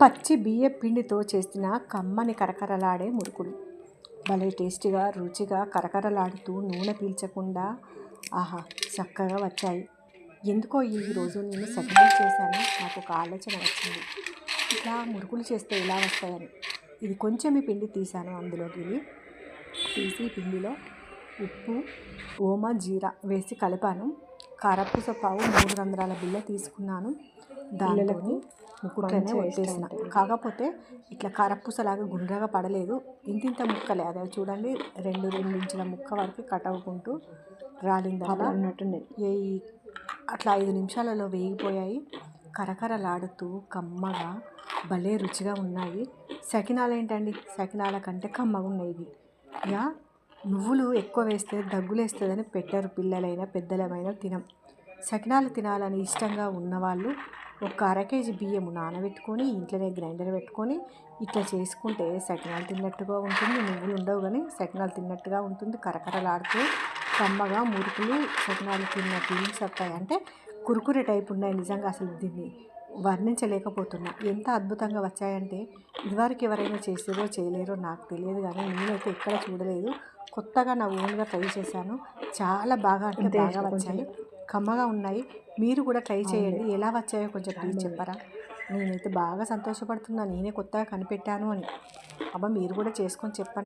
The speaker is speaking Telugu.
పచ్చి బియ్య పిండితో చేసిన కమ్మని కరకరలాడే మురుకులు భలే టేస్టీగా రుచిగా కరకరలాడుతూ నూనె పీల్చకుండా ఆహా చక్కగా వచ్చాయి. ఎందుకో ఈ రోజు నేను సెకండ్ చేశాను. నాకు ఒక ఆలోచన వచ్చింది. ఇట్లా మురుకులు చేస్తే ఇలా వస్తాయని. ఇది కొంచెం ఈ పిండి తీసాను అందులోకి. తీసి పిండిలో ఉప్పు ఓమ జీరా వేసి కలిపాను. కారపూస పావు మూడు రంధ్రాల బిల్ల తీసుకున్నాను. దానిలోని ముక్కుట్లనే వచ్చేసిన కాకపోతే ఇట్లా కారపూసలాగా గుండ్రగా పడలేదు. ఇంతింత ముక్కలే. అదే చూడండి రెండు రెండు ఇంచుల ముక్క వరకు కట్ అవ్వుకుంటూ రాలిందట అన్నట్టుంది ఈ అట్లా ఐదు నిమిషాలలో వేగిపోయాయి. కరకరలాడుతూ కమ్మగా భలే రుచిగా ఉన్నాయి. సకినాలు ఏంటండి? సకినాల కంటే కమ్మగా ఉన్నాయి ఇవి. ఇక నువ్వులు ఎక్కువ వేస్తే దగ్గులేస్తుందని పెట్టరు పిల్లలైనా పెద్దలమైనా తినం. సకినాలు తినాలని ఇష్టంగా ఉన్నవాళ్ళు ఒక అర కేజీ బియ్యము నానబెట్టుకొని ఇంట్లోనే గ్రైండర్ పెట్టుకొని ఇట్లా చేసుకుంటే సకినాలు తిన్నట్టుగా ఉంటుంది. నువ్వులు ఉండవు కానీ సకినాలు తిన్నట్టుగా ఉంటుంది. కరకరలాడుతూ కమ్మగా మురుకులు సకినాలు తిన్న ఫీలింగ్స్ వస్తాయి. అంటే కురుకురే టైప్ ఉన్నాయి నిజంగా అసలు దీన్ని వర్ణించలేకపోతున్నా. ఎంత అద్భుతంగా వచ్చాయంటే ఇదివరకు ఎవరైనా చేసేదో చేయలేరో నాకు తెలియదు కానీ నేనైతే ఎక్కడ చూడలేదు. కొత్తగా నా ఓన్గా ట్రై చేశాను. చాలా బాగా అంటే బాగా. వచ్చాయి. కమ్మగా ఉన్నాయి. మీరు కూడా ట్రై చేయండి. ఎలా వచ్చాయో కొంచెం ప్లీజ్ చెప్పరా? నేనైతే బాగా సంతోషపడుతున్నా. నేనే కొత్తగా కనిపెట్టాను అని. అబ్బా మీరు కూడా చేసుకొని చెప్పండి.